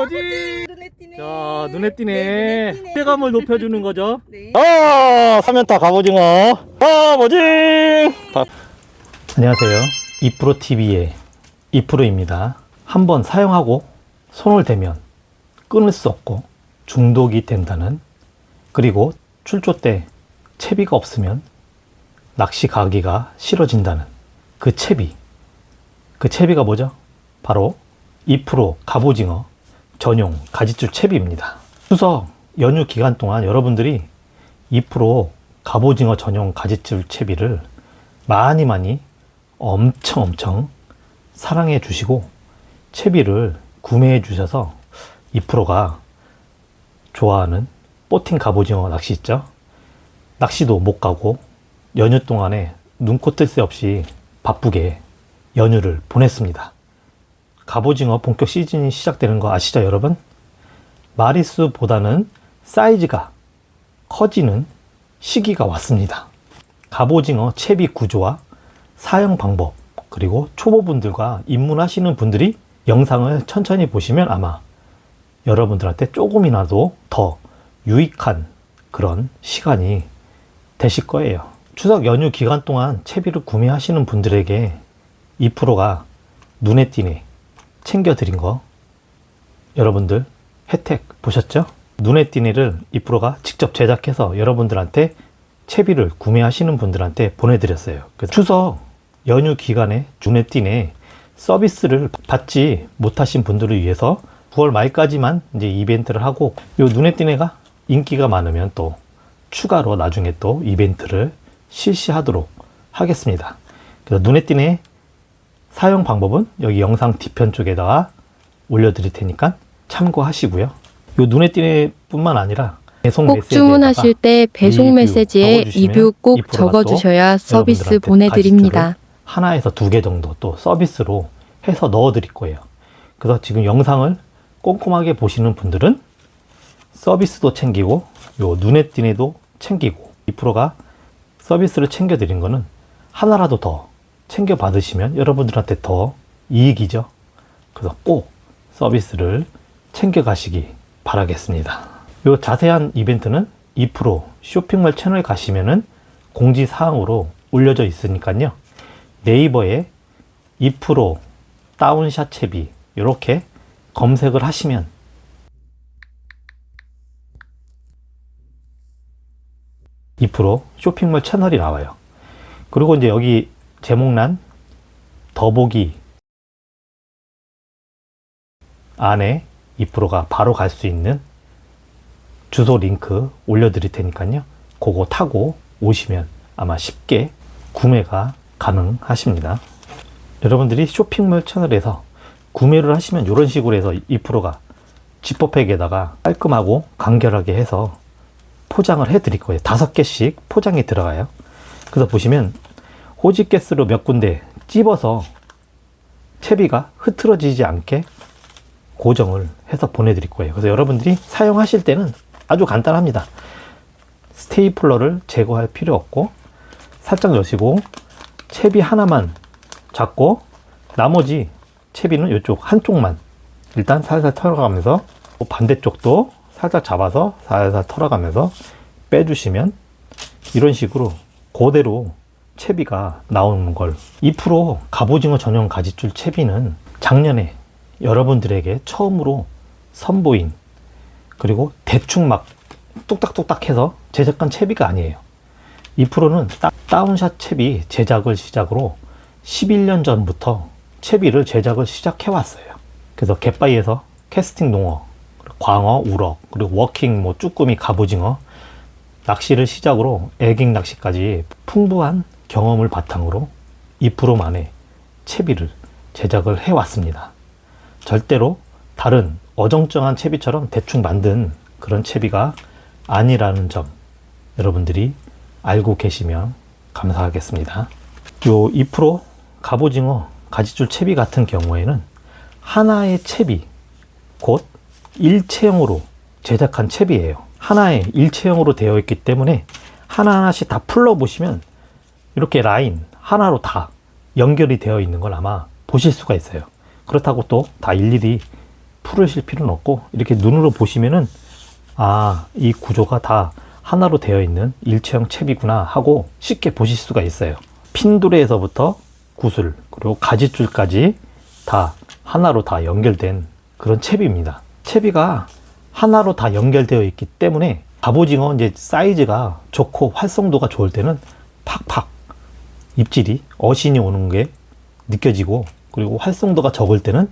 뭐지? 눈에 띄네. 자, 눈에 띄네. 네, 눈에 띄네. 피해감을 높여주는 거죠. 네. 아, 삼연타 갑오징어. 아, 뭐지? 다- 안녕하세요. 이프로 TV의 이프로입니다. 한번 사용하고 손을 대면 끊을 수 없고 중독이 된다는 그리고 출조 때 채비가 없으면 낚시 가기가 싫어진다는 그 채비. 그 채비가 뭐죠? 바로 2% 갑오징어 전용 가지줄 채비입니다. 추석 연휴 기간 동안 여러분들이 2% 갑오징어 전용 가지줄 채비를 많이 많이 엄청 엄청 사랑해 주시고 채비를 구매해 주셔서 2%가 좋아하는 뽀팅 갑오징어 낚시 있죠? 낚시도 못 가고 연휴 동안에 눈코 뜰 새 없이 바쁘게 연휴를 보냈습니다. 갑오징어 본격 시즌이 시작되는 거 아시죠, 여러분? 마리수보다는 사이즈가 커지는 시기가 왔습니다. 갑오징어 채비 구조와 사용 방법, 그리고 초보분들과 입문하시는 분들이 영상을 천천히 보시면 아마 여러분들한테 조금이라도 더 유익한 그런 시간이 되실 거예요. 추석 연휴 기간 동안 채비를 구매하시는 분들에게 2%가 눈에 띄네 챙겨드린 거 여러분들 혜택 보셨죠? 눈에 띄네를 2%가 직접 제작해서 여러분들한테 채비를 구매하시는 분들한테 보내드렸어요. 추석 연휴 기간에 눈에 띄네 서비스를 받지 못하신 분들을 위해서 9월 말까지만 이제 이벤트를 하고 요 눈에 띄네가 인기가 많으면 또 추가로 나중에 또 이벤트를 실시하도록 하겠습니다. 그래서 눈에 띄네 사용 방법은 여기 영상 뒤편 쪽에다가 올려드릴 테니까 참고하시고요. 요 눈에 띄네 뿐만 아니라 배송 꼭 주문하실 때 배송 메시지에 리뷰 꼭 2%가 또 적어주셔야 서비스 보내드립니다. 하나에서 두 개 정도 또 서비스로 해서 넣어 드릴 거예요. 그래서 지금 영상을 꼼꼼하게 보시는 분들은 서비스도 챙기고 요 눈에 띄네도 챙기고 2%가 서비스를 챙겨 드린 거는 하나라도 더 챙겨 받으시면 여러분들한테 더 이익이죠. 그래서 꼭 서비스를 챙겨 가시기 바라겠습니다. 요 자세한 이벤트는 2% 쇼핑몰 채널 가시면은 공지 사항으로 올려져 있으니까요. 네이버에 2% 다운샷 채비 이렇게 검색을 하시면 (2% 쇼핑몰 채널이 나와요 그리고 이제 여기 제목란 더보기 안에 2%가 바로 갈 수 있는 주소 링크 올려드릴 테니까요 그거 타고 오시면 아마 쉽게 구매가 가능하십니다. 여러분들이 쇼핑몰 채널에서 구매를 하시면 이런 식으로 해서 2%가 지퍼백에다가 깔끔하고 간결하게 해서 포장을 해 드릴 거예요. 다섯 개씩 포장이 들어가요. 그래서 보시면 호지가스로 몇 군데 찝어서 채비가 흐트러지지 않게 고정을 해서 보내드릴 거예요. 그래서 여러분들이 사용하실 때는 아주 간단합니다. 스테이플러를 제거할 필요 없고 살짝 여시고 채비 하나만 잡고 나머지 채비는 이쪽 한쪽만 일단 살살 털어가면서 반대쪽도 살짝 잡아서 살살 털어가면서 빼주시면 이런 식으로 그대로 채비가 나오는 걸 2% 갑오징어 전용 가지줄 채비는 작년에 여러분들에게 처음으로 선보인 그리고 대충 막 뚝딱뚝딱 해서 제작한 채비가 아니에요. 2%는 다운샷 채비 제작을 시작으로 11년 전부터 채비를 제작을 시작해 왔어요. 그래서 갯바위에서 캐스팅 농어, 광어, 우럭, 그리고 워킹, 뭐 쭈꾸미, 갑오징어 낚시를 시작으로 애깅 낚시까지 풍부한 경험을 바탕으로 2%만의 채비를 제작을 해 왔습니다. 절대로 다른 어정쩡한 채비처럼 대충 만든 그런 채비가 아니라는 점 여러분들이 알고 계시면 감사하겠습니다. 요 2% 갑오징어 가지줄 채비 같은 경우에는 하나의 채비, 곧 일체형으로 제작한 채비예요. 하나의 일체형으로 되어 있기 때문에 하나하나씩 다 풀러 보시면 이렇게 라인 하나로 다 연결이 되어 있는 걸 아마 보실 수가 있어요. 그렇다고 또 다 일일이 풀으실 필요는 없고 이렇게 눈으로 보시면은 아, 이 구조가 다 하나로 되어 있는 일체형 챕이구나 하고 쉽게 보실 수가 있어요. 핀도레에서부터 구슬 그리고 가지줄까지 다 하나로 다 연결된 그런 챕입니다. 채비가 하나로 다 연결되어 있기 때문에 갑오징어 이제 사이즈가 좋고 활성도가 좋을 때는 팍팍 입질이 어신이 오는 게 느껴지고 그리고 활성도가 적을 때는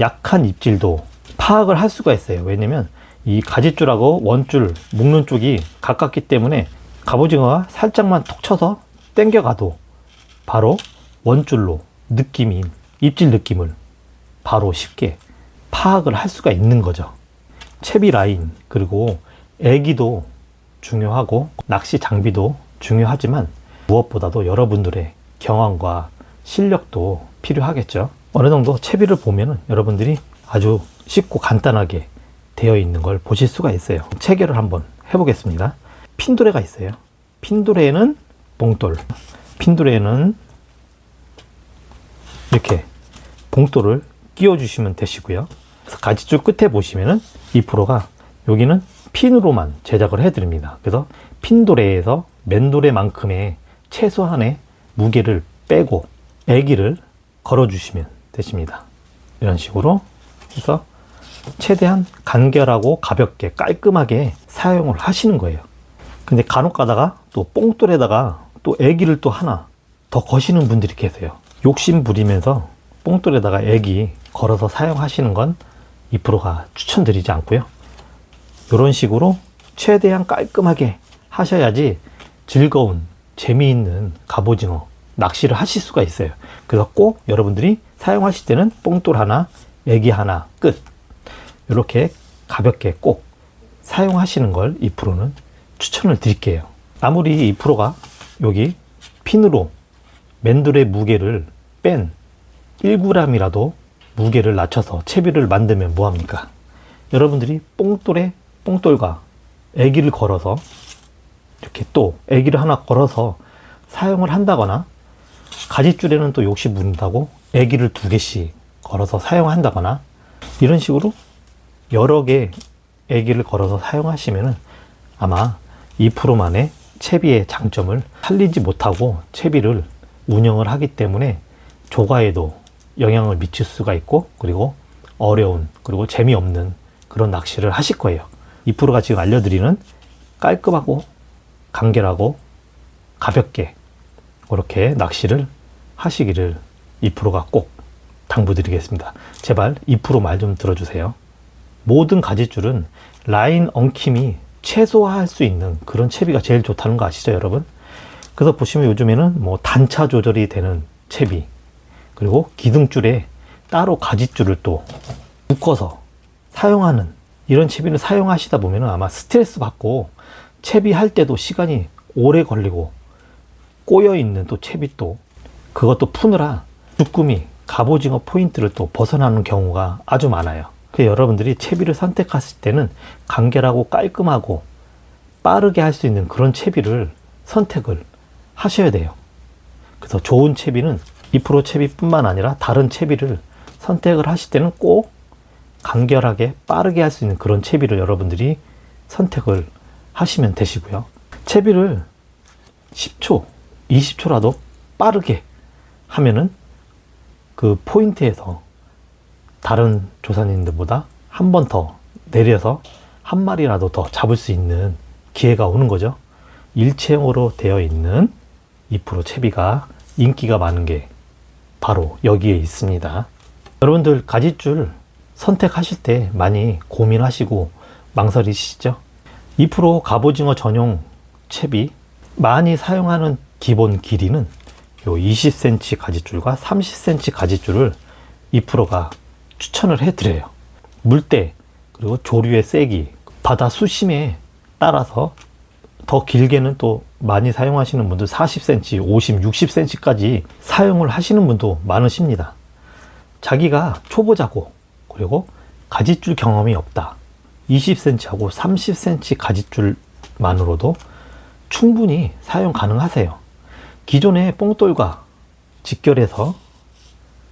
약한 입질도 파악을 할 수가 있어요. 왜냐면 이 가지줄하고 원줄 묶는 쪽이 가깝기 때문에 갑오징어가 살짝만 톡 쳐서 당겨가도 바로 원줄로 느낌인 입질 느낌을 바로 쉽게 파악을 할 수가 있는 거죠. 채비 라인 그리고 애기도 중요하고 낚시 장비도 중요하지만 무엇보다도 여러분들의 경험과 실력도 필요하겠죠. 어느 정도 채비를 보면은 여러분들이 아주 쉽고 간단하게 되어 있는 걸 보실 수가 있어요. 체결을 한번 해보겠습니다. 핀도레가 있어요. 핀도레는 봉돌, 핀도레는 이렇게 봉돌을 끼워주시면 되시고요. 그래서 가지줄 끝에 보시면은 이 프로가 여기는 핀으로만 제작을 해드립니다. 그래서 핀도레에서 맨도레만큼의 최소한의 무게를 빼고 애기를 걸어주시면 되십니다. 이런 식으로 해서 최대한 간결하고 가볍게 깔끔하게 사용을 하시는 거예요. 근데 간혹 가다가 또 뽕돌에다가 또 애기를 또 하나 더 거시는 분들이 계세요. 욕심 부리면서 뽕돌에다가 애기 걸어서 사용하시는 건 2%가 추천드리지 않고요. 이런 식으로 최대한 깔끔하게 하셔야지 즐거운 재미있는 갑오징어 낚시를 하실 수가 있어요. 그래서 꼭 여러분들이 사용하실 때는 뽕돌 하나, 애기 하나 끝. 이렇게 가볍게 꼭 사용하시는 걸 2%는 추천을 드릴게요. 아무리 2%가 여기 핀으로 맨돌의 무게를 뺀 1g이라도 무게를 낮춰서 채비를 만들면 뭐합니까? 여러분들이 뽕돌에 뽕돌과 애기를 걸어서 이렇게 또 애기를 하나 걸어서 사용을 한다거나 가지줄에는 또 욕심 부린다고 애기를 두 개씩 걸어서 사용한다거나 이런 식으로 여러 개 애기를 걸어서 사용하시면은 아마 2%만의 채비의 장점을 살리지 못하고 채비를 운영을 하기 때문에 조과에도 영향을 미칠 수가 있고 그리고 어려운 그리고 재미없는 그런 낚시를 하실 거예요. 2%가 지금 알려드리는 깔끔하고 간결하고 가볍게 그렇게 낚시를 하시기를 2%가 꼭 당부드리겠습니다. 제발 2%말 좀 들어주세요. 모든 가지줄은 라인 엉킴이 최소화할 수 있는 그런 채비가 제일 좋다는 거 아시죠, 여러분? 그래서 보시면 요즘에는 뭐 단차 조절이 되는 채비, 그리고 기둥줄에 따로 가지줄을 또 묶어서 사용하는 이런 채비를 사용하시다 보면 아마 스트레스 받고 채비 할 때도 시간이 오래 걸리고 꼬여 있는 또 채비 또 그것도 푸느라 주꾸미 갑오징어 포인트를 또 벗어나는 경우가 아주 많아요. 그 여러분들이 채비를 선택하실 때는 간결하고 깔끔하고 빠르게 할 수 있는 그런 채비를 선택을 하셔야 돼요. 그래서 좋은 채비는 2% 채비뿐만 아니라 다른 채비를 선택을 하실 때는 꼭 간결하게 빠르게 할 수 있는 그런 채비를 여러분들이 선택을 하시면 되시고요. 채비를 10초, 20초라도 빠르게 하면은 그 포인트에서 다른 조사님들보다 한 번 더 내려서 한 마리라도 더 잡을 수 있는 기회가 오는 거죠. 일체형으로 되어 있는 2% 채비가 인기가 많은 게 바로 여기에 있습니다. 여러분들 가지줄 선택하실 때 많이 고민하시고 망설이시죠? 2% 갑오징어 전용 채비 많이 사용하는 기본 길이는 요 20cm 가지줄과 30cm 가지줄을 2%가 추천을 해드려요. 물때 그리고 조류의 세기, 바다 수심에 따라서 더 길게는 또 많이 사용하시는 분들 40cm, 50, 60cm까지 사용을 하시는 분도 많으십니다. 자기가 초보자고 그리고 가지줄 경험이 없다. 20cm하고 30cm 가지줄만으로도 충분히 사용 가능하세요. 기존의 뽕돌과 직결해서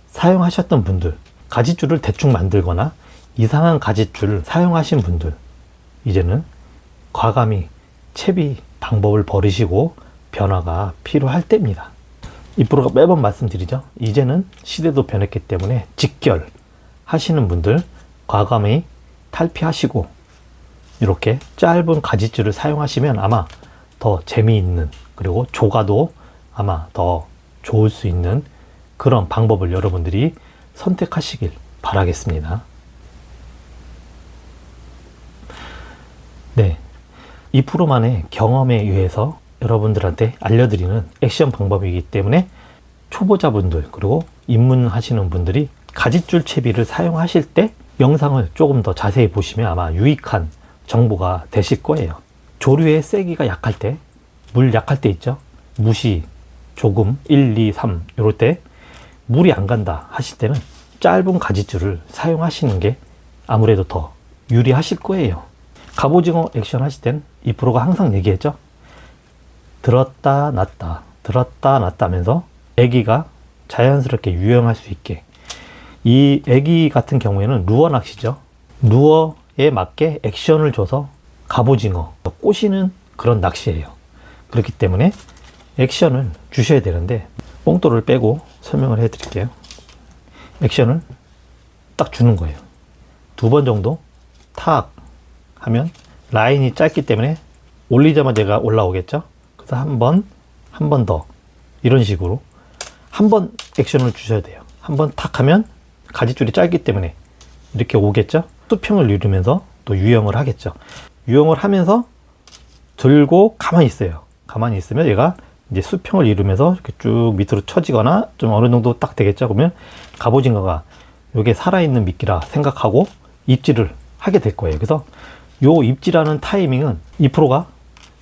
사용하셨던 분들 가지줄을 대충 만들거나 이상한 가짓줄 사용하신 분들 이제는 과감히 채비 방법을 버리시고 변화가 필요할 때입니다. 이 프로가 매번 말씀드리죠. 이제는 시대도 변했기 때문에 직결 하시는 분들 과감히 탈피하시고 이렇게 짧은 가짓줄을 사용하시면 아마 더 재미있는 그리고 조가도 아마 더 좋을 수 있는 그런 방법을 여러분들이 선택하시길 바라겠습니다. 네. 이 프로만의 경험에 의해서 여러분들한테 알려드리는 액션 방법이기 때문에 초보자분들 그리고 입문하시는 분들이 가짓줄 채비를 사용하실 때 영상을 조금 더 자세히 보시면 아마 유익한 정보가 되실 거예요. 조류의 세기가 약할 때, 물 약할 때 있죠? 무시, 조금, 1, 2, 3, 이럴 때 물이 안 간다 하실 때는 짧은 가짓줄을 사용하시는 게 아무래도 더 유리하실 거예요. 갑오징어 액션 하실 땐 이 프로가 항상 얘기했죠? 들었다 놨다 들었다 놨다 하면서 애기가 자연스럽게 유영할 수 있게 이 애기 같은 경우에는 루어 낚시죠 루어에 맞게 액션을 줘서 갑오징어 꼬시는 그런 낚시예요 그렇기 때문에 액션을 주셔야 되는데 뽕돌을 빼고 설명을 해 드릴게요 액션을 딱 주는 거예요 두 번 정도 탁 하면 라인이 짧기 때문에 올리자마자 얘가 올라오겠죠 그래서 한 번, 한 번 더. 이런 식으로. 한 번 액션을 주셔야 돼요. 한 번 탁 하면 가지줄이 짧기 때문에 이렇게 오겠죠? 수평을 이루면서 또 유형을 하겠죠. 유형을 하면서 들고 가만히 있어요. 가만히 있으면 얘가 이제 수평을 이루면서 이렇게 쭉 밑으로 처지거나 좀 어느 정도 딱 되겠죠? 그러면 갑오징어가 이게 살아있는 미끼라 생각하고 입질을 하게 될 거예요. 그래서 요 입질하는 타이밍은 이 프로가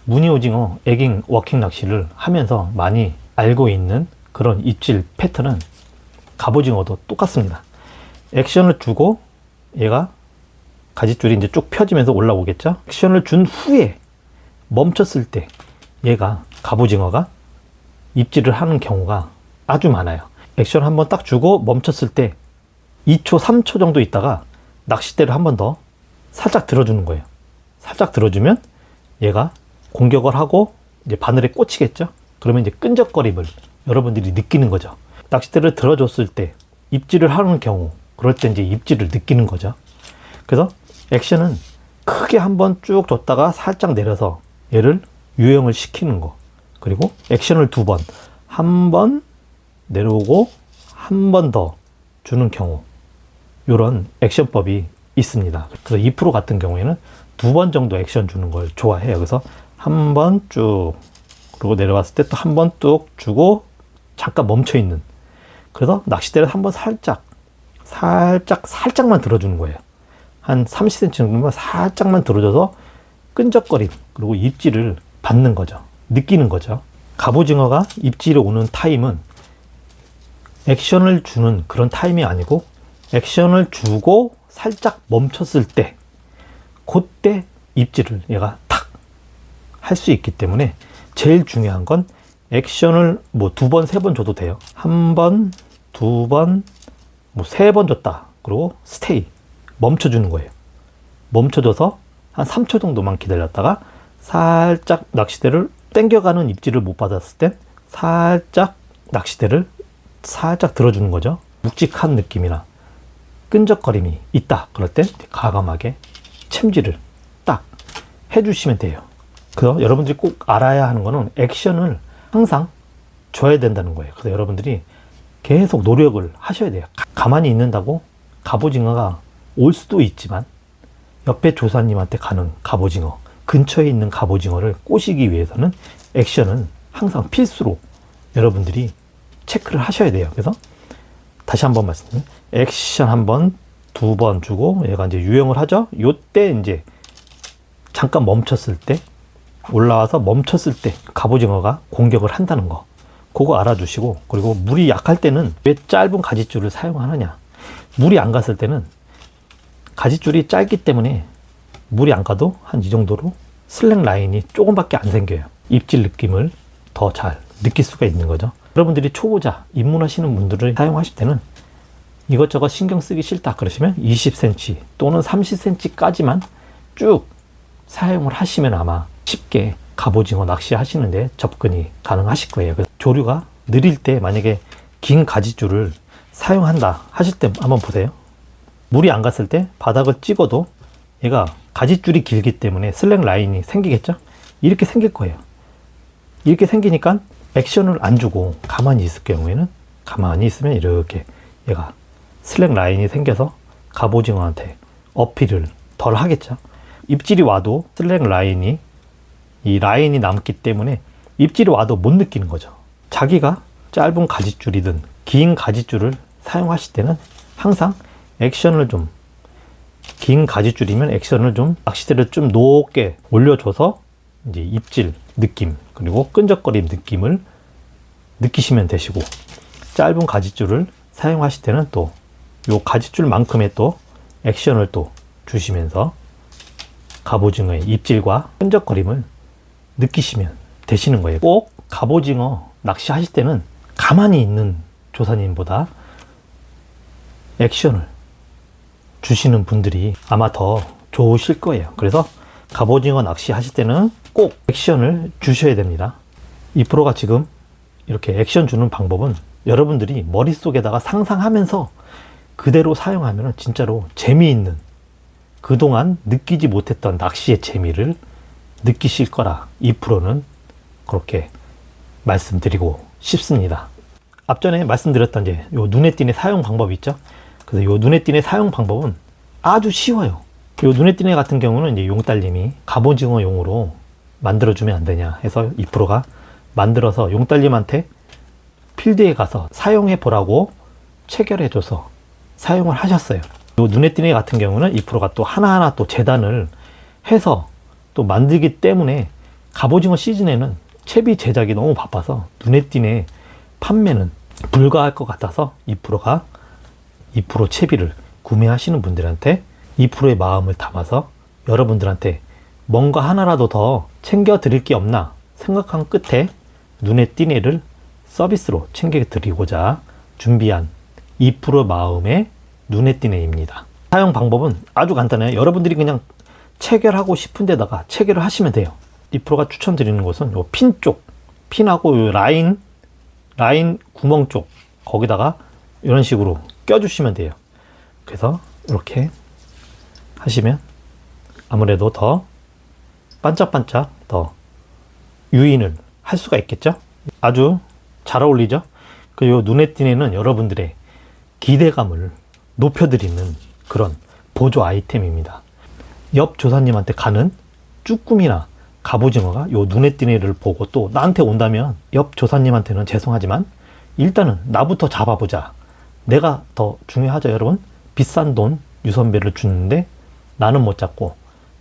무늬 오징어 에깅 워킹 낚시를 하면서 많이 알고 있는 그런 입질 패턴은 갑오징어도 똑같습니다. 액션을 주고 얘가 가지줄이 이제 쭉 펴지면서 올라오겠죠? 액션을 준 후에 멈췄을 때 얘가 갑오징어가 입질을 하는 경우가 아주 많아요. 액션 한번 딱 주고 멈췄을 때 2초, 3초 정도 있다가 낚싯대를 한 번 더 살짝 들어주는 거예요. 살짝 들어주면 얘가 공격을 하고 이제 바늘에 꽂히겠죠? 그러면 이제 끈적거림을 여러분들이 느끼는 거죠. 낚싯대를 들어줬을 때 입질을 하는 경우, 그럴 때 이제 입질을 느끼는 거죠. 그래서 액션은 크게 한번 쭉 줬다가 살짝 내려서 얘를 유형을 시키는 거. 그리고 액션을 두 번, 한 번 내려오고 한 번 더 주는 경우. 요런 액션법이 있습니다. 그래서 2% 같은 경우에는 두 번 정도 액션 주는 걸 좋아해요. 그래서 한 번 쭉 그리고 내려왔을 때 또 한 번 뚝 주고 잠깐 멈춰 있는 그래서 낚싯대를 한 번 살짝 살짝 살짝만 들어주는 거예요. 한 30cm 정도만 살짝만 들어줘서 끈적거림 그리고 입질을 받는 거죠. 느끼는 거죠. 갑오징어가 입질이 오는 타임은 액션을 주는 그런 타임이 아니고 액션을 주고 살짝 멈췄을 때 그때 입질을 얘가 탁 할 수 있기 때문에 제일 중요한 건 액션을 뭐 두 번, 세 번 줘도 돼요. 한 번, 두 번, 뭐 세 번 줬다. 그리고 스테이. 멈춰주는 거예요. 멈춰줘서 한 3초 정도만 기다렸다가 살짝 낚싯대를 당겨가는 입질을 못 받았을 땐 살짝 낚싯대를 살짝 들어주는 거죠. 묵직한 느낌이나 끈적거림이 있다. 그럴 땐 과감하게 챔질을 딱 해주시면 돼요. 그래서 여러분들이 꼭 알아야 하는 거는 액션을 항상 줘야 된다는 거예요. 그래서 여러분들이 계속 노력을 하셔야 돼요. 가- 가만히 있는다고 갑오징어가 올 수도 있지만 옆에 조사님한테 가는 갑오징어, 근처에 있는 갑오징어를 꼬시기 위해서는 액션은 항상 필수로 여러분들이 체크를 하셔야 돼요. 그래서 다시 한번 말씀드리면 액션 한 번, 두 번 주고 얘가 이제 유형을 하죠. 요때 이제 잠깐 멈췄을 때 올라와서 멈췄을 때 갑오징어가 공격을 한다는 거. 그거 알아두시고 그리고 물이 약할 때는 왜 짧은 가지줄을 사용하느냐. 물이 안 갔을 때는 가지줄이 짧기 때문에 물이 안 가도 한 이 정도로 슬랙 라인이 조금밖에 안 생겨요. 입질 느낌을 더 잘 느낄 수가 있는 거죠. 여러분들이 초보자 입문하시는 분들을 사용하실 때는 이것저것 신경 쓰기 싫다 그러시면 20cm 또는 30cm까지만 쭉 사용을 하시면 아마 쉽게 갑오징어 낚시 하시는데 접근이 가능하실 거예요. 조류가 느릴 때 만약에 긴 가지줄을 사용한다 하실 때 한번 보세요. 물이 안 갔을 때 바닥을 찍어도 얘가 가지줄이 길기 때문에 슬랙 라인이 생기겠죠? 이렇게 생길 거예요. 이렇게 생기니까 액션을 안 주고 가만히 있을 경우에는 가만히 있으면 이렇게 얘가 슬랙 라인이 생겨서 갑오징어한테 어필을 덜 하겠죠. 입질이 와도 슬랙 라인이 이 라인이 남기 때문에 입질이 와도 못 느끼는 거죠. 자기가 짧은 가지줄이든 긴 가지줄을 사용하실 때는 항상 액션을 좀 긴 가지줄이면 액션을 좀 낚시대를 좀 높게 올려줘서 이제 입질 느낌 그리고 끈적거림 느낌을 느끼시면 되시고 짧은 가지줄을 사용하실 때는 또 요 가지줄만큼의 또 액션을 또 주시면서 갑오징어의 입질과 끈적거림을 느끼시면 되시는 거예요. 꼭 갑오징어 낚시하실 때는 가만히 있는 조사님보다 액션을 주시는 분들이 아마 더 좋으실 거예요. 그래서 갑오징어 낚시 하실 때는 꼭 액션을 주셔야 됩니다. 이 프로가 지금 이렇게 액션 주는 방법은 여러분들이 머릿속에다가 상상하면서 그대로 사용하면 진짜로 재미있는 그동안 느끼지 못했던 낚시의 재미를 느끼실 거라 이 프로는 그렇게 말씀드리고 싶습니다. 앞전에 말씀드렸던 이제 요 눈에 띄는 사용 방법 있죠? 그래서 요 눈에 띄는 사용 방법은 아주 쉬워요. 요 눈에 띄네 같은 경우는 이제 용딸님이 갑오징어용으로 만들어주면 안 되냐 해서 이 프로가 만들어서 용딸님한테 필드에 가서 사용해 보라고 체결해줘서 사용을 하셨어요. 요 눈에 띄네 같은 경우는 이 프로가 또 하나하나 또 재단을 해서 또 만들기 때문에 갑오징어 시즌에는 채비 제작이 너무 바빠서 눈에 띄네 판매는 불가할 것 같아서 이 프로가 2% 채비를 구매하시는 분들한테 2%의 마음을 담아서 여러분들한테 뭔가 하나라도 더 챙겨 드릴 게 없나 생각한 끝에 눈에 띄네를 서비스로 챙겨 드리고자 준비한 2% 마음의 눈에 띄네입니다. 사용 방법은 아주 간단해요. 여러분들이 그냥 체결하고 싶은 데다가 체결을 하시면 돼요. 2%가 추천드리는 것은 요 핀 쪽, 핀하고 요 라인, 라인 구멍 쪽 거기다가 이런 식으로 껴주시면 돼요. 그래서 이렇게 하시면 아무래도 더 반짝반짝 더 유인을 할 수가 있겠죠? 아주 잘 어울리죠? 그리고 눈에 띄네는 여러분들의 기대감을 높여드리는 그런 보조 아이템입니다. 옆 조사님한테 가는 쭈꾸미나 갑오징어가 요 눈에 띄네를 보고 또 나한테 온다면 옆 조사님한테는 죄송하지만 일단은 나부터 잡아보자. 내가 더 중요하죠, 여러분. 비싼 돈 유선배를 주는데 나는 못 잡고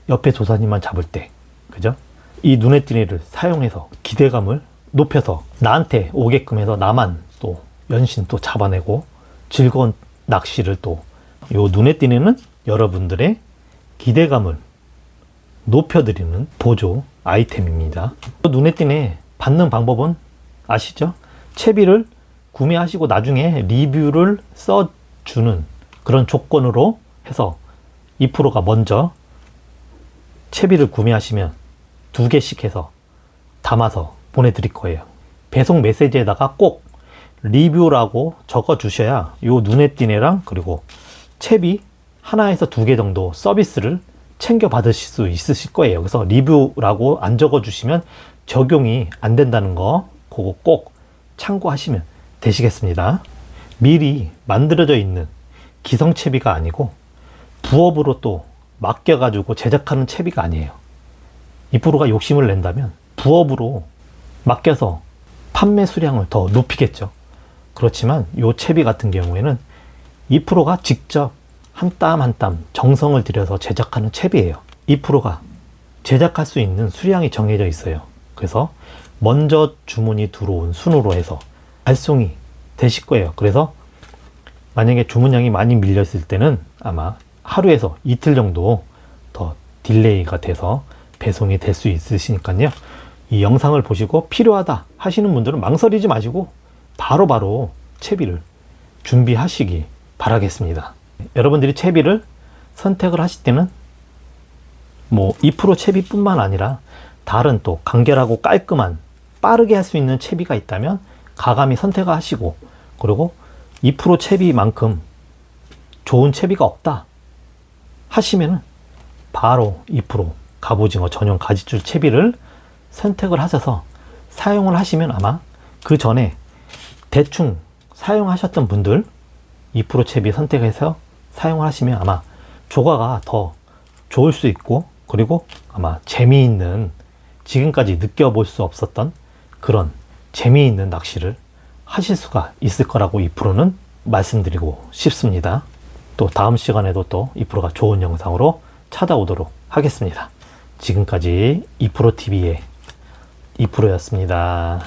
옆에 조사님만 잡을 때, 그죠? 이 눈에 띄네를 사용해서 기대감을 높여서 나한테 오게끔 해서 나만 또 연신 또 잡아내고 즐거운 낚시를 또 요 눈에 띄네는 여러분들의 기대감을 높여드리는 보조 아이템입니다. 눈에 띄네 받는 방법은 아시죠? 채비를 구매하시고 나중에 리뷰를 써주는 그런 조건으로 해서 2%가 먼저 채비를 구매하시면 두 개씩 해서 담아서 보내드릴 거예요. 배송 메시지에다가 꼭 리뷰라고 적어 주셔야 요 눈에 띄네랑 그리고 채비 하나에서 두 개 정도 서비스를 챙겨 받으실 수 있으실 거예요. 그래서 리뷰라고 안 적어 주시면 적용이 안 된다는 거 그거 꼭 참고하시면 되시겠습니다. 미리 만들어져 있는 기성 채비가 아니고 부업으로 또 맡겨가지고 제작하는 채비가 아니에요. 이 프로가 욕심을 낸다면 부업으로 맡겨서 판매 수량을 더 높이겠죠. 그렇지만 이 채비 같은 경우에는 이 프로가 직접 한 땀 한 땀 정성을 들여서 제작하는 채비예요. 이 프로가 제작할 수 있는 수량이 정해져 있어요. 그래서 먼저 주문이 들어온 순으로 해서 발송이 되실 거예요. 그래서 만약에 주문량이 많이 밀렸을 때는 아마 하루에서 이틀 정도 더 딜레이가 돼서 배송이 될 수 있으시니까요. 이 영상을 보시고 필요하다 하시는 분들은 망설이지 마시고 바로바로 채비를 준비하시기 바라겠습니다. 여러분들이 채비를 선택을 하실 때는 뭐 2% 채비뿐만 아니라 다른 또 간결하고 깔끔한 빠르게 할 수 있는 채비가 있다면 가감히 선택을 하시고 그리고 2% 채비만큼 좋은 채비가 없다 하시면은 바로 2% 갑오징어 전용 가지줄 채비를 선택을 하셔서 사용을 하시면 아마 그 전에 대충 사용하셨던 분들 2% 채비 선택해서 사용을 하시면 아마 조과가 더 좋을 수 있고 그리고 아마 재미있는 지금까지 느껴볼 수 없었던 그런 재미있는 낚시를 하실 수가 있을 거라고 2%는 말씀드리고 싶습니다. 또 다음 시간에도 또 2%가 좋은 영상으로 찾아오도록 하겠습니다. 지금까지 2%TV의 2%였습니다.